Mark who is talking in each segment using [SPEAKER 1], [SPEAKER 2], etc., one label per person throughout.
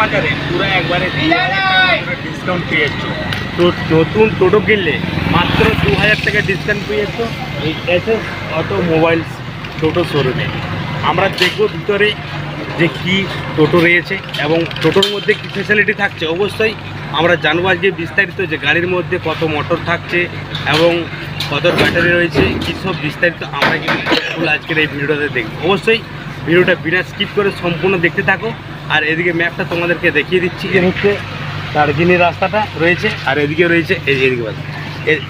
[SPEAKER 1] বাজারে পুরো একবারে ডিসকাউন্ট পেয়ে যাচ্ছ তো নতুন টোটো কিনলে মাত্র দু হাজার টাকা ডিসকাউন্ট পেয়ে যাচ্ছ এই এস এস অটোমোবাইলস টোটো শোরুমে আমরা দেখব ভিতরে যে কি টোটো রয়েছে এবং টোটোর মধ্যে কী ফেসিলিটি থাকছে। অবশ্যই আমরা জানব আজকে বিস্তারিত যে গাড়ির মধ্যে কত মোটর থাকছে এবং কত ব্যাটারি রয়েছে কী সব বিস্তারিত আমরা কিন্তু আজকের এই ভিডিওটাতে দেখব। অবশ্যই ভিডিওটা বিনা স্কিপ করে সম্পূর্ণ দেখতে থাকো। আর এদিকে ম্যাপটা তোমাদেরকে দেখিয়ে দিচ্ছি যে হচ্ছে দার্জিলিং রাস্তাটা রয়েছে, আর এদিকে রয়েছে এই এদিকে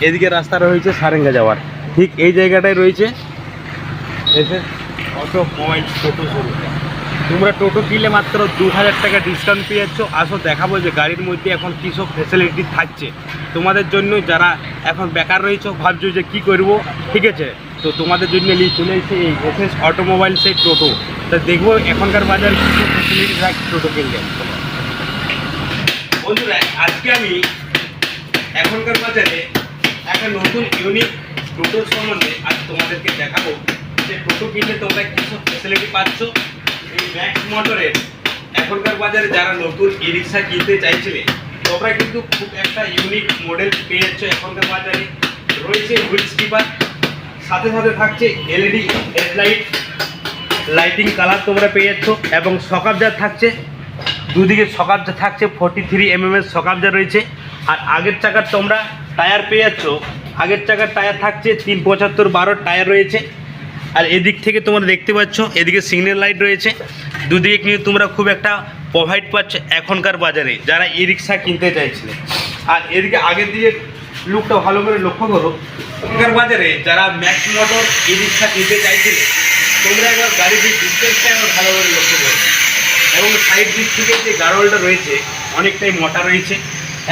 [SPEAKER 1] এদিকে রাস্তা রয়েছে সারেঙ্গা যাওয়ার। ঠিক এই জায়গাটায় রয়েছে অটো, মোবাইল, টোটো শোরুম তোমরা টোটো কিনলে মাত্র দু হাজার টাকা ডিসকাউন্ট পেয়ে যাচ্ছ। আসো, দেখাবো যে গাড়ির মধ্যে এখন কী সব ফেসিলিটি থাকছে। তোমাদের জন্য যারা এখন বেকার রয়েছে, ভাবছ যে কি করব? ঠিক আছে? তো তোমাদের জন্য নিয়ে চলে এসেছে এই এসএস অটোমোবাইল সেই টোটো। তা দেখব এখনকার বাজারে কী সব ফেসিলিটি থাকছে টোটো কিনলে। বন্ধুরা, আজকে আমি এখনকার বাজারে একটা নতুন ইউনিক টোটোর সম্বন্ধে আজ তোমাদেরকে দেখাবো। যে টোটো কিনলে তোমরা কী সব ফেসিলিটি পাচ্ছ? এই ম্যাক্স মোটরের এখনকার বাজারে যারা নতুন ই রিক্সা কিনতে চাইছিলে, তোমরা কিন্তু খুব একটা ইউনিক মডেল পেয়ে যাচ্ছ এখনকার বাজারে। রয়েছে হুইল স্টিপার সাথে সাথে থাকছে এলইডি হেডলাইট লাইটিং কালার তোমরা পেয়ে যাচ্ছ এবং সকাবজার থাকছে, দুদিকে সকাবজা থাকছে ফর্টি থ্রি এম এর সকাবজা রয়েছে। আর আগের চাকার তোমরা টায়ার পেয়ে যাচ্ছ, আগের চাকার টায়ার থাকছে তিন পঁচাত্তর বারো টায়ার রয়েছে। আর এদিক থেকে তোমরা দেখতে পাচ্ছ, এদিকে সিগন্যাল লাইট রয়েছে। দুদিকে কিন্তু তোমরা খুব একটা প্রোভাইড পাচ্ছ এখনকার বাজারে, যারা ই রিক্সা কিনতে চাইছিলে। আর এদিকে আগের দিকে লুকটা ভালো করে লক্ষ্য করো। এখনকার বাজারে যারা ম্যাক্স মোটর, ই রিক্সা কিনতে চাইছিলে, তোমরা একবার গাড়ির ডিস্টেন্সটা একবার ভালো করে লক্ষ্য করো। এবং সাইড দিক থেকে যে গাড়োয়ালটা রয়েছে, অনেকটাই মোটা রয়েছে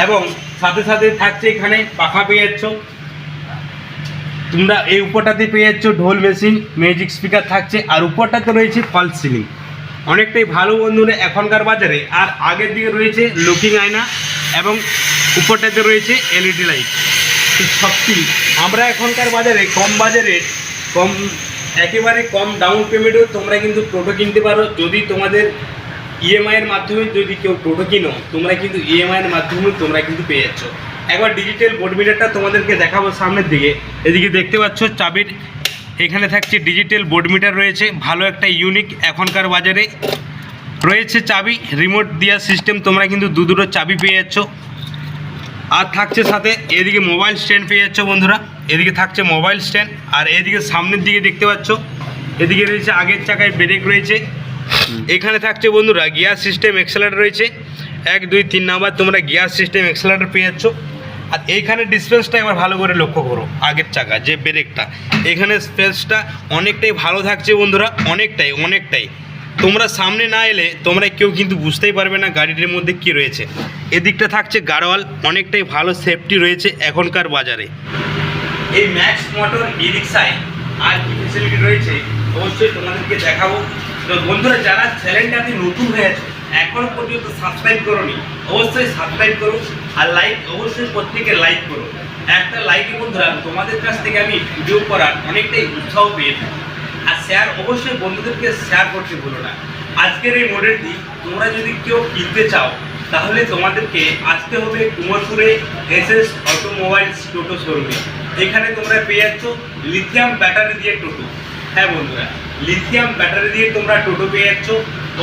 [SPEAKER 1] এবং সাথে সাথে থাকছে এখানে পাখা পেয়ে যাচ্ছ। তোমরা এই উপরটাতে পেয়ে যাচ্ছ ঢোল মেশিন মিউজিক স্পিকার থাকছে, আর উপরটাতে রয়েছে ফলস সিলিং অনেকটাই ভালো বন্ধুরা, এখনকার বাজারে। আর আগের দিকে রয়েছে লুকিং আয়না এবং উপরটাতে রয়েছে এলইডি লাইট সত্যি আমরা এখনকার বাজারে কম বাজারে, কম, একেবারে কম ডাউন পেমেন্টেও তোমরা কিন্তু টোটো কিনতে পারো। যদি তোমাদের ইএমআইয়ের মাধ্যমে যদি কেউ টোটো কিনো, তোমরা কিন্তু ইএমআই এর মাধ্যমে তোমরা কিন্তু পেয়ে যাচ্ছ। একবার ডিজিটাল বোর্ড মিটারটা তোমাদেরকে দেখাবো সামনের দিকে। এদিকে দেখতে পাচ্ছ চাবির, এখানে থাকছে ডিজিটাল বোর্ড মিটার রয়েছে। ভালো একটা ইউনিক এখনকার বাজারে রয়েছে চাবি। রিমোট দেওয়ার সিস্টেম তোমরা কিন্তু দু দুটো চাবি পেয়ে যাচ্ছ। আর থাকছে সাথে এদিকে মোবাইল স্ট্যান্ড পেয়ে যাচ্ছ বন্ধুরা। এদিকে থাকছে মোবাইল স্ট্যান্ড আর এদিকে সামনের দিকে দেখতে পাচ্ছ। এদিকে রয়েছে আগের চাকায় ব্রেক রয়েছে। এখানে থাকছে বন্ধুরা গিয়ার সিস্টেম এক্সেলারেটর রয়েছে। এক, দুই, তিন নাম্বার তোমরা গিয়ার সিস্টেম এক্সেলারেটর পেয়ে যাচ্ছ। আর এইখানে ডিসপেন্সটা একবার ভালো করে লক্ষ্য করো আগের চাকা, যে ব্রেকটা এখানে স্পেসটা অনেকটাই ভালো থাকছে বন্ধুরা, অনেকটাই অনেকটাই। তোমরা সামনে না এলে তোমরা কেউ কিন্তু বুঝতেই পারবে না গাড়িটির মধ্যে কি রয়েছে। এদিকটা থাকছে গাড়োয়াল, অনেকটাই ভালো সেফটি রয়েছে এখনকার বাজারে। এই ম্যাক্স মোটর ই রিক্সায় আর কি ফেসিলিটি রয়েছে, অবশ্যই তোমাদেরকে দেখাবো। তো বন্ধুরা, যারা চ্যানেলটাতে নতুন হয়ে আছে, এখনও পর্যন্ত সাবস্ক্রাইব করোনি, অবশ্যই সাবস্ক্রাইব করো আর লাইক অবশ্যই প্রত্যেকে লাইক করো। একটা লাইকে বন্ধুরা, তোমাদের কাছ থেকে আমি ভিডিও করার অনেকটাই উৎসাহ পেয়ে থাকি। আর শেয়ার অবশ্যই বন্ধুদেরকে শেয়ার করতে ভুলো না। আজকের এই মডেলটি তোমরা যদি কেউ কিনতে চাও তাহলে তোমাদেরকে আসতে হবে কুমোরপুরে এস এস অটোমোবাইলস টোটো শোরুমে এখানে তোমরা পেয়ে যাচ্ছ লিথিয়াম ব্যাটারি দিয়ে টোটো। হ্যাঁ বন্ধুরা লিথিয়াম ব্যাটারি দিয়ে তোমরা টোটো পেয়ে যাচ্ছ।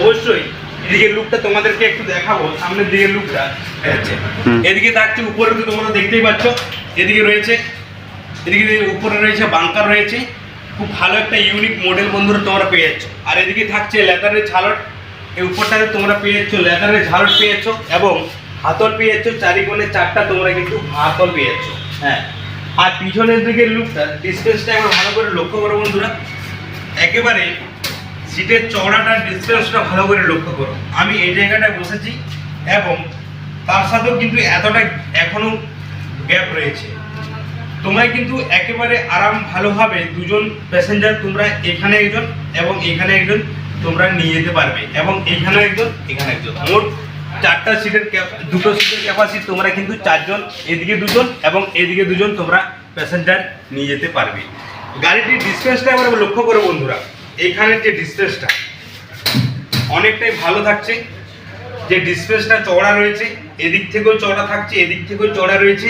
[SPEAKER 1] অবশ্যই এদিকে লুকটা তোমাদেরকে একটু দেখাবো সামনের দিকে লুকটা এদিকে থাকছে উপরে তো তোমরা দেখতেই পাচ্ছ। এদিকে রয়েছে এদিকে উপরে রয়েছে বাংকার রয়েছে। খুব ভালো একটা ইউনিক মডেল বন্ধুরা তোমরা পেয়ে যাচ্ছ। আর এদিকে থাকছে লেদারের ঝালট। এই উপরটাতে তোমরা পেয়ে যাচ্ছ লেদারের ঝালট পেয়ে যাচ্ছ এবং হাতল পেয়ে যাচ্ছ, চারিকোণে চারটা তোমরা কিন্তু হাতল পেয়ে যাচ্ছ। হ্যাঁ। আর পিছনের দিকের লুকটা ডিসটেন্সটা একবার ভালো করে লক্ষ্য করো বন্ধুরা। একেবারে সিটের চওড়াটার ডিসটেন্সটা ভালো করে লক্ষ্য করো। আমি এই জায়গাটায় বসেছি এবং তার সাথেও কিন্তু এতটা এখনও গ্যাপ রয়েছে। তোমরা কিন্তু একেবারে আরাম ভালোভাবে দুজন প্যাসেঞ্জার তোমরা এখানে একজন এবং এখানে একজন তোমরা নিয়ে যেতে পারবে এবং এখানে একজন এখানে একজন। মোট চারটা সিটের দুটো সিটের ক্যাপাসিটি তোমরা কিন্তু চারজন, এদিকে দুজন এবং এদিকে দুজন তোমরা প্যাসেঞ্জার নিয়ে যেতে পারবে। গাড়িটির ডিস্টেন্সটা এবার লক্ষ্য করো বন্ধুরা। এখানের যে ডিস্টেন্সটা অনেকটাই ভালো থাকছে। যে ডিসপ্লেসটা চওড়া রয়েছে, এদিক থেকেও চওড়া থাকছে, এদিক থেকেও চওড়া রয়েছে।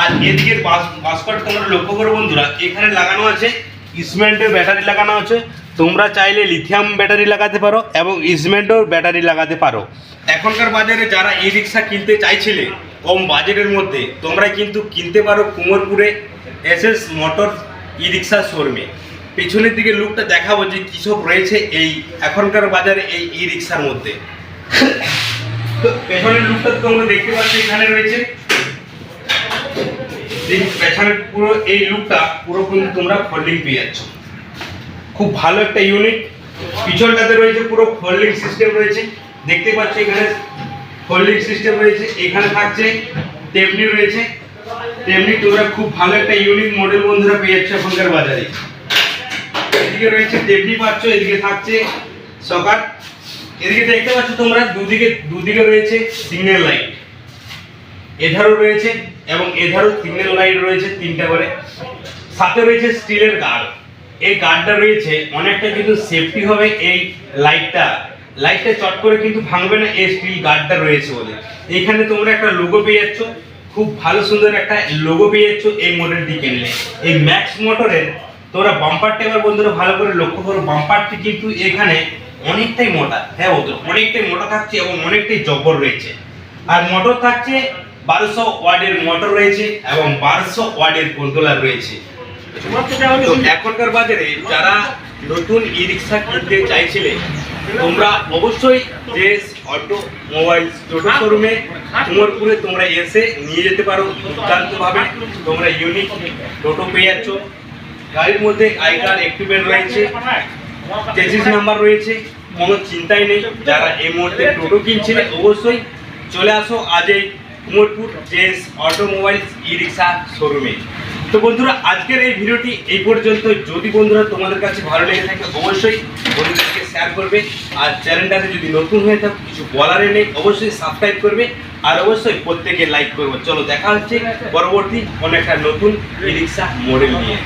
[SPEAKER 1] আর এদিকের বাস বাসকট তোমরা লক্ষ্য করো বন্ধুরা এখানে লাগানো আছে ইসমেন্টের ব্যাটারি লাগানো আছে। তোমরা চাইলে লিথিয়াম ব্যাটারি লাগাতে পারো এবং ইসমেন্টের ব্যাটারি লাগাতে পারো। এখনকার বাজারে যারা ই রিক্সা কিনতে চাইছিলে কম বাজেটের মধ্যে তোমরা কিন্তু কিনতে পারো কুমোরপুরে S S motor e rickshaw শোরুমে। পেছনের দিকে লুকটা দেখাবো যে কী সব রয়েছে এই এখনকার বাজারে এই ই রিক্সার মধ্যে। তো পেছনের লুকটা তোমরা দেখতে পাচ্ছ এখানে রয়েছে এই পেছনের পুরো এই লুকটা পুরো কিন্তু তোমরা ফোল্ডিং পেয়ে যাচ্ছ। খুব ভালো একটা ইউনিট পিছনটাতে রয়েছে পুরো ফোল্ডিং সিস্টেম রয়েছে। দেখতে পাচ্ছ এখানে ফোল্ডিং সিস্টেম রয়েছে। এখানে থাকছে টেবলি রয়েছে। তেমনি তোমরা খুব ভালো একটা ইউনিক মডেল বন্ধুরা পেয়ে যাচ্ছ এখনকার বাজারে। এদিকে রয়েছে টেবলি পাচ্ছ, এদিকে থাকছে সকার। এদিকে দেখতে পাচ্ছ তোমরা দুদিকে দুদিকে রয়েছে সিগন্যাল লাইট এধারও রয়েছে। এবং এধারও সিগন্যাল লাইট রয়েছে তিনটা করে। সাথে রয়েছে স্টিলের গার্ড। এই গার্ডটা রয়েছে, অনেকটা কিন্তু সেফটি হবে এই লাইটটা। লাইটটা চট করে কিন্তু ভাঙবে না, এই স্টিল গার্ডটা রয়েছে বলে। এখানে তোমরা একটা লোগো পেয়ে যাচ্ছ খুব ভালো সুন্দর একটা লোগো পেয়ে যাচ্ছ এই মডেলটি কিনলে। এই ম্যাক্স মোটরের তোমরা বাম্পারটা এবার বন্ধুরা ভালো করে লক্ষ্য করো বাম্পারটি কিন্তু এখানে অনেকটাই মোটা। হ্যাঁ বন্ধুরা, অনেকটাই মোটা থাকছে এবং অনেকটাই জব্বর রয়েছে। আর মোটর থাকছে বারোশো ওয়ার্ডের মোটর রয়েছে এবং বারোশো ওয়ার্ডের কন্ট্রোলার রয়েছে। তো এখনকার বাজারে যারা নতুন ই রিক্সা কিনতে চাইছিলে, তোমরা অবশ্যই যে অটো মোবাইল টোটো শোরুমে কুমোরপুরে তোমরা এসে নিয়ে যেতে পারো দুর্দান্তভাবে তোমরা ইউনিক টোটো পেয়ে যাচ্ছ। গাড়ির মধ্যে আই কার্ড অ্যাক্টিভেট রয়েছে। চেসিস নাম্বার রয়েছে। কোনো চিন্তাই নেই। যারা এই মুহূর্তে টোটো কিনছিলে, অবশ্যই চলে আসো আজ এই Kumorpur JS automobiles E rickshaw শোরুমে। তো বন্ধুরা, আজকের এই ভিডিওটি এই পর্যন্ত। যদি বন্ধুরা তোমাদের কাছে ভালো লেগে থাকে, অবশ্যই বন্ধুদেরকে শেয়ার করবে। আর চ্যানেলটাতে যদি নতুন হয়ে থাকো, কিছু বলারে নেই, অবশ্যই সাবস্ক্রাইব করবে। আর অবশ্যই প্রত্যেকে লাইক করবে। চলো, দেখা হচ্ছে পরবর্তী অনেকটা নতুন ই রিক্সা মডেল নিয়ে।